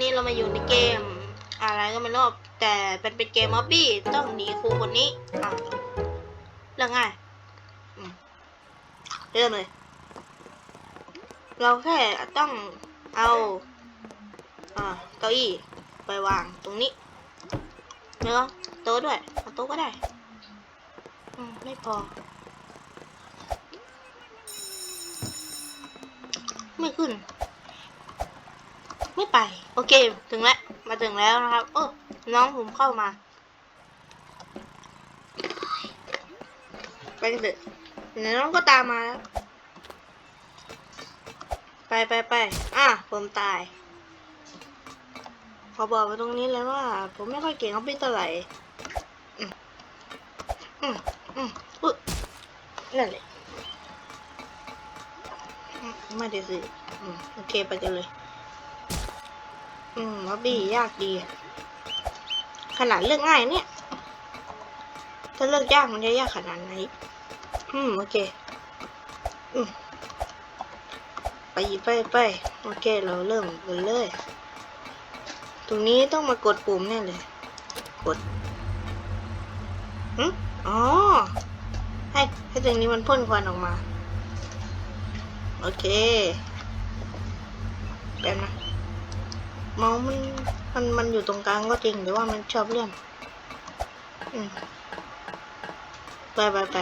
นี้เรามาอยู่ในเกม อะไรก็ไม่รู้แต่เป็นเป็นเกมมอบบี้ต้องหนีครูคนนี้อะเรื่องง่ายเริ่มเลย เราแค่ต้องเอาอ่าเก้าอี้ไปวางตรงนี้เนื้อโต๊ะด้วยเอาโต๊ะก็ได้อืมไม่พอ ไม่ขึ้น ไม่ไป โอเค ถึงแล้ว มาถึงแล้วนะครับ โอ้ น้องผมเข้ามา ไปกันเถอะเดี๋ยวน้องก็ตามมาแล้ว ไปไปไปอะ ผมตาย ขอบอกไว้ตรงนี้เลยว่า ผมไม่ค่อยเก่งเขาพี่เท่าไหร่อืมอืมอืมนั่นแหละมไม่ได้สิอืมโอเค ไปกันเลย อืมล็อบบี้ยากดี ขนาดเลือกง่ายเนี่ย ถ้าเลือกยากมันจะยากขนาดไหน อืม โอเค อืม ไปไปไป โอเค เราเริ่มกันเลย ตรงนี้ต้องมากดปุ่มแน่เลย กดหึอ๋อ ให้ให้ตรงนี้มันพ่นควันออกมา โอเค แป๊บนะ เมาส์มันมันมันอยู่ตรงกลางก็จริงแต่ว่ามันชอบเลื่อนไปไปไป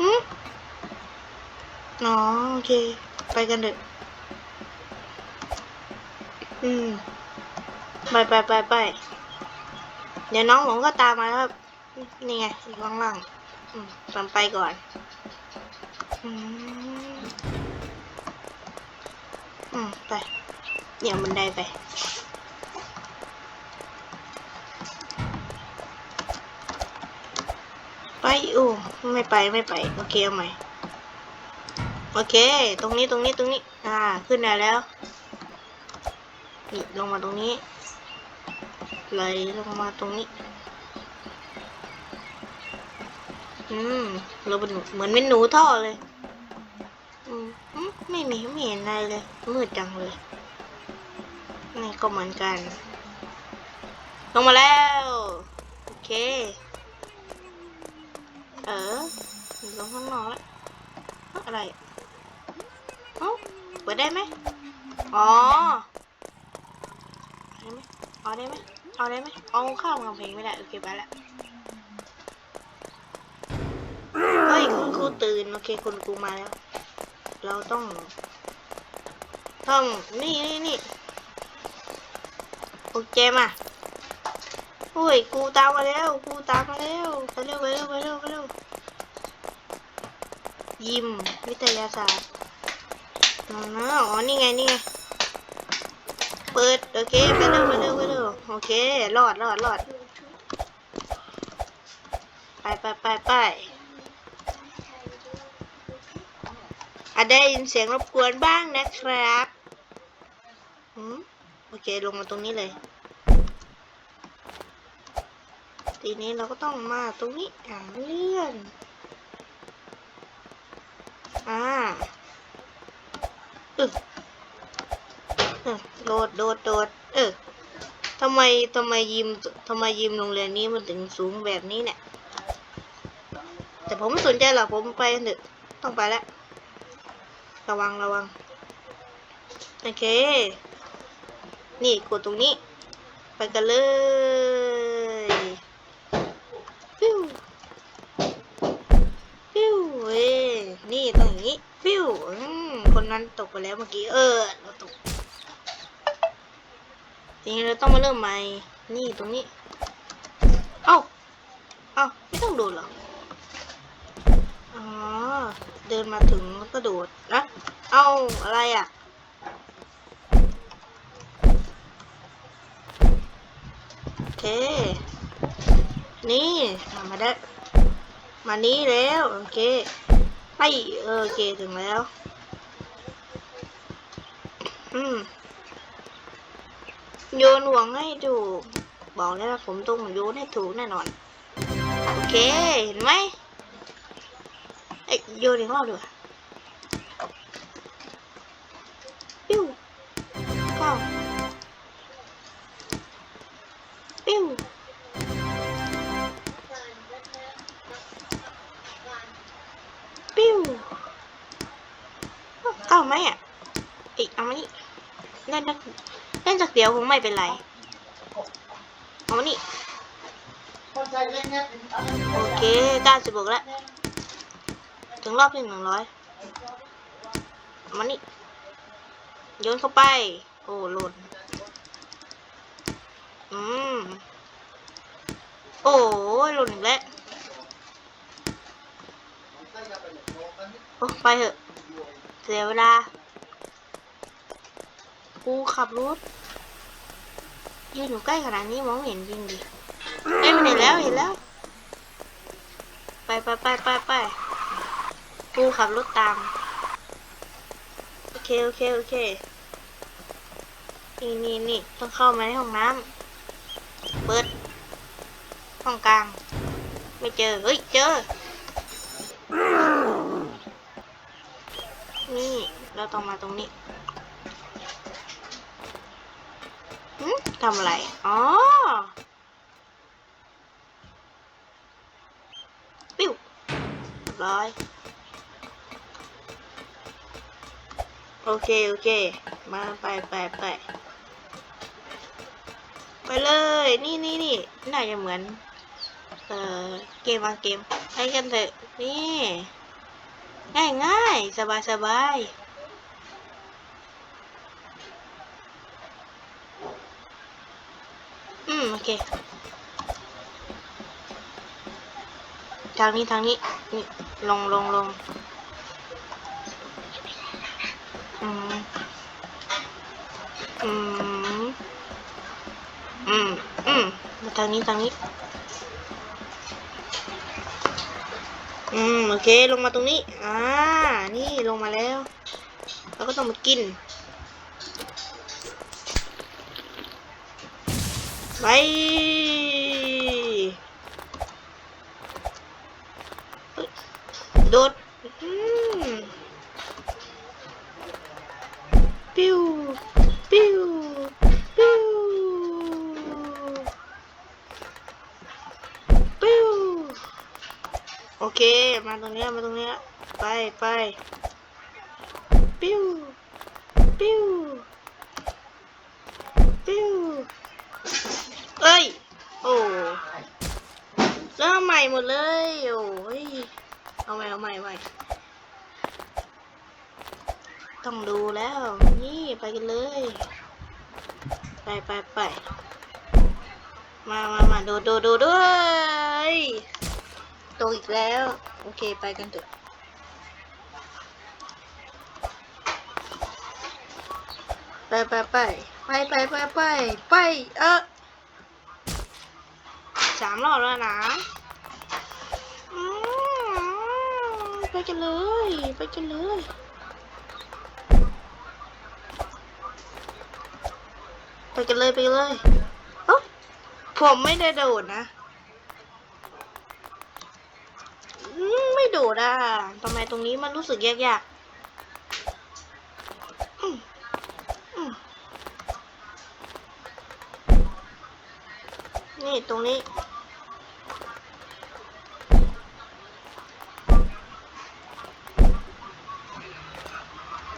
หืมอ๋อโอเค ไปกันเถอะอืม ไปไปไปไปเดี๋ยวน้องผมก็ตามมาแล้วนี่ไงอยู่ข้างล่าง อืมตามไปก่อนอืมไปเดี๋ยวบันได้ไปไปอู้ไม่ไปไม่ไป โอเคเอาใหม่โอเค ตรงนี้ตรงนี้ตรงนี้ อ่า ขึ้นได้แล้วนี่ลงมาตรงนี้ไหลลงมาตรงนี้ อืมเราเป็นเหมือนเป็นหนูท่อเลย อืมไม่มีไม่เห็นอะไรเลย มืดจังเลย นี่ก็เหมือนกัน ลงมาแล้ว โอเค เออองข้างนอกแล้วเอ้าอะไรเอ้าเปิดได้ไหมอ๋อได้ไหมเอาได้ไหมเอาได้ไหมเอาข้ามกำแพงไม่ได้ โอเคไปละ เฮ้ยคุณครู ตื่น โอเคคุณครูมาแล้ว เราต้อง ต้อง นี่นี่นี่โอเคมาโอ้ยครูตามมาแล้วครูตามมาแล้วไปเร็วไปเร็วไปเร็วไปเร็วยิม วิทยาศาสตร์อ๋ออ๋อ นี่ไง นี่ไง เปิด โอเค ไปเร็วไปเร็วไปเร็วโอเค รอดรอดรอดไปไปไปไป อาจได้ยินเสียงรบกวนบ้างนะครับหืมโอเคลงมาตรงนี้เลย ทีนี้เราก็ต้องมาตรงนี้อ่าเลื่อน อ่าเออเออโดดโดดโดดเออทำไมทำไมยิมทำไมยิมโรงเรียนนี้มันถึงสูงแบบนี้เนี่ย แต่ผมไม่สนใจหรอกผมไปเถอะต้องไปแล้ว ระวังระวัง โอเค นี่กดตรงนี้ ไปกันเลยฟิวฟิวเว้นี่ตรงนี้ฟิวคนนั้นตกไปแล้วเมื่อกี้ เออ เราตกทีนี้เราต้องมาเริ่มใหม่ นี่ตรงนี้ เอ้า เอ้า ไม่ต้องโดดเหรอ เดินมาถึงแล้วก็โดดนะ เอ้าอะไรอะ โอเค นี่มาได้ มานี้แล้ว โอเค ไปเออโอเค ถึงแล้ว อืม โยนห่วงให้ถูก บอกแล้วว่าผมต้องโยนให้ถูกแน่นอน โอเค เห็นไหม โยนอีกรอบดีกว่าปิ้วเข้าปิ้วปิ้วเข้าไหมอะอีกเอามานี่เล่นักเล่นจากเดียวคงไม่เป็นไรเอามานี่โอเคเก้าสิบบวกแล้ว ถึงรอบที่หนึ่งร้อยมานี่โยนเข้าไป โอ้หล่นอืมโอ้หล่นอีกแล้วโอ้ไปเถอะ เสียเวลา กูขับรถยืนอยู่ใกล้ขนาดนี้มองเห็นจริงดิเอ้ยมันเห็นแล้วเห็นแล้ว ไปไปไปไปไป กูขับรถตาม โอเค โอเค โอเค นี่นี่นี่ต้องเข้ามาในห้องน้ำเปิด ห้องกลาง ไม่เจอ เฮ้ย เจอ นี่ เราต้องมาตรงนี้หึทำอะไร อ๋อปิ้วร้อย โอเค โอเค มาไปไปไปไปเลย นี่นี่นี่น่าจะเหมือน เอ่อ เกมบางเกมไปกันเถอะ นี่ ง่ายง่ายสบายสบายอืม โอเค ทางนี้ ทางนี้ นี่ ลงลงลงอืม อืมอืมอืมมาทางนี้ทางนี้ อืมโอเคลงมาตรงนี้ อ่า นี่ลงมาแล้ว แล้วก็ต้องมากิน ไปโดดปิ้วปิ้วปิ้วปิ้ว โอเค มาตรงเนี้ยมาตรงเนี้ยไปไปปิ้วปิ้วปิ้วเอ้ย โอ้เริ่มใหม่หมดเลย โอ้ย เอาใหม่เอาใหม่ใหม่ต้องดูแล้ว นี่ไปกันเลย ไปไปไปมามามาดูดูดูด้วย โตอีกแล้ว โอเค ไปกันเถอะไปไปไปไปไปไปไปไปเออสามรอบแล้วนะไปกันเลย ไปกันเลยไปกันเลยไปกันเลยเอ้าผมไม่ได้โดดนะอืม ไม่โดดอะทำไมตรงนี้มันรู้สึกยากๆ นี่ตรงนี้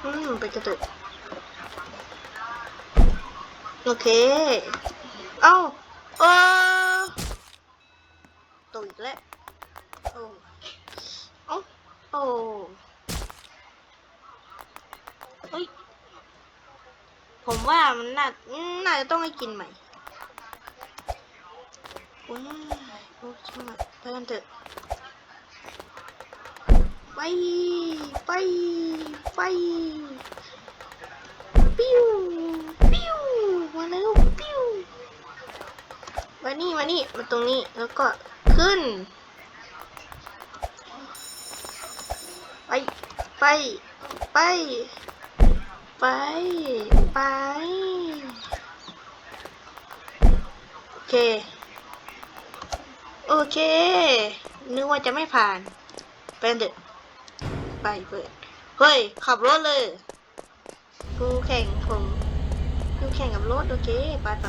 อืม ไปกันเถอะโอเค เอ้า เออตกอีกแล้วโอ้ อ้เฮ้ย ผมว่ามันน่า น่าจะต้องให้กินใหม่ว้ยโอ้ช่างมันไปกันเถอะ ไป ไป ไป ปิ้ว ปิ้ว มาแล้ว ปิ้วมานี่ มานี่ มาตรงนี้ แล้วก็ขึ้น ไปไป ไป ไป โอเค โอเค นึกว่าจะไม่ผ่านไปกันเถอะไปเพื่อนเฮ้ย ขับรถเลย กูแข่งผมกูแข่งกับรถโอเคไปไป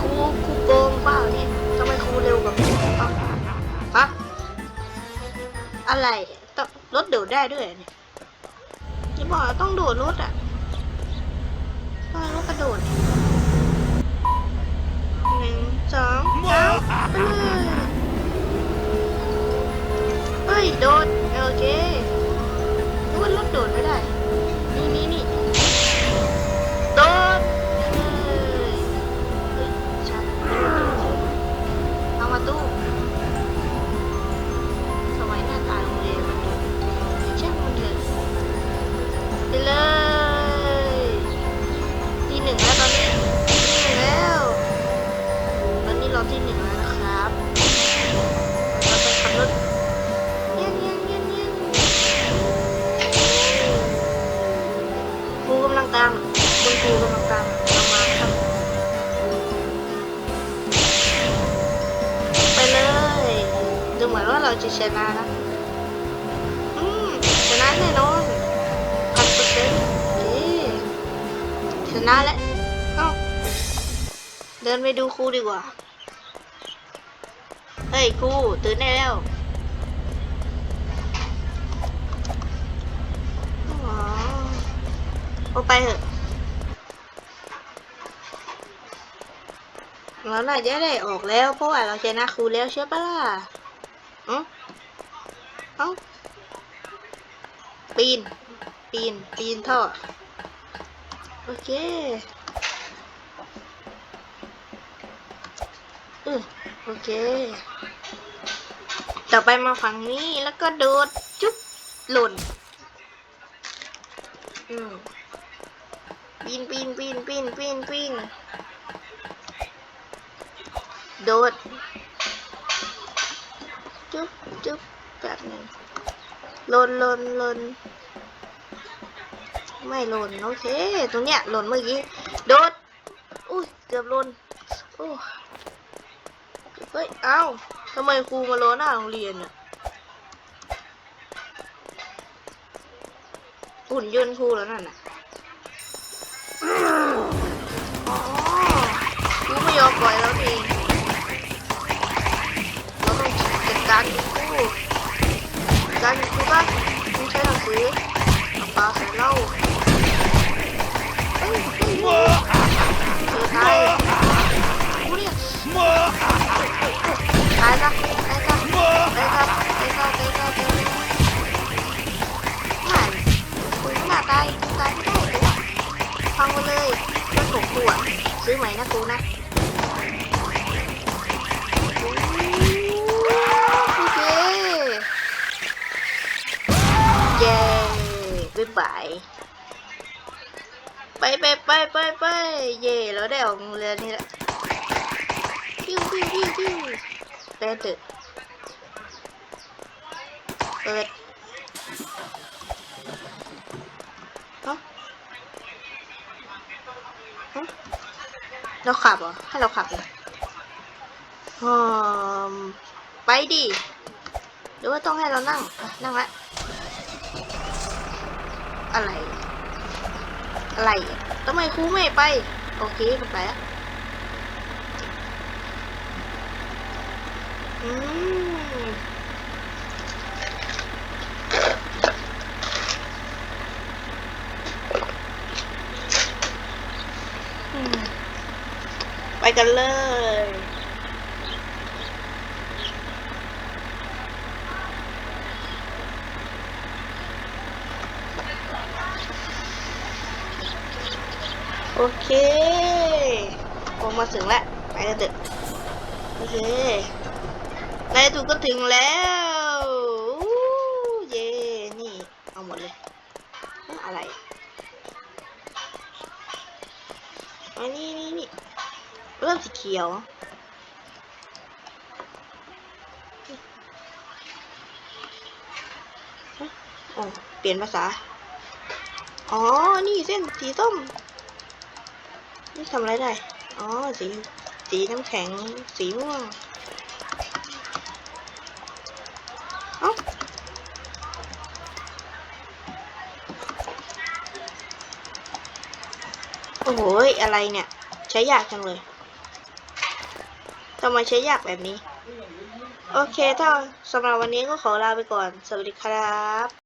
ครูครูโกงเปล่าเนี่ยทำไมครูเร็วกว่า ฮะอะไรต้องรถโดดได้ด้วยเนี่ยจะบอกต้องโดดรถอะทำไมรถกระโดดหนึ่งสองสามไปเลยเฮ้ยโดดโอเคนึกว่ารถโดดไม่ได้ ชนะนะ อืมชนะแน่นอนพันเปอร์เซ็นต์ชนะแล้วเอ้าเดินไปดูครูดีกว่า เฮ้ยครูตื่นได้แล้วอ๋อเอาไปเถอะเราน่าจะได้ออกแล้ว เพราะว่าเราชนะครูแล้วใช่ปะล่ะอ้า เอ้า ปีน ปีน ปีนท่อ โอเคอือโอเค ต่อไปมาฝั่งนี้แล้วก็โดด จุ๊บ หล่น อืมปีนปีนปีนปีนปีนปีนโดด จุ๊บจุ๊บ แบบนึงหล่นหล่นหล่นไม่หล่นโอเคตรงเนี้ยหล่นเมื่อกี้โดดอุ้ยเกือบหล่นโอ้เฮ้ยเอ้าทำไมครูมาโลหน้าโรงเรียนอะหุ่นยนต์ครูแล้วนั่นน่ะอ๋อครูไม่ยอมปล่อยแล้วนี่เอง จัดการครูบ้างครูใไปเย่เราได้ออกเรียนนี่แหละปิ้วปิ้วปิ้วปิ้วไปกันเถอะเปิดเอ้าเอ้าเราขับเหรอให้เราขับเหรออืมไปดิหรือว่าต้องให้เรานั่งนั่งละอะไร อะไรทำไมครูไม่ไป โอเคมันไปแล้วอืมไปกันเลย โอเคผมมาถึงแล้วไปกันเถอะโอเคในถูกก็ถึงแล้วเย่นี่เอาหมดเลยอะไรอันนี้นี่นี่เริ่มสีเขียวเอ๊ะอ๋อเปลี่ยนภาษา อ๋อ นี่เส้นสีส้ม นี่ทำอะไรได้ อ๋อ สี สีน้ำแข็ง สีม่วงอ้าโอ้โห อะไรเนี่ย ใช้ยากจังเลยทำไมใช้ยากแบบนี้ โอเค ถ้าสำหรับวันนี้ก็ขอลาไปก่อน สวัสดีครับ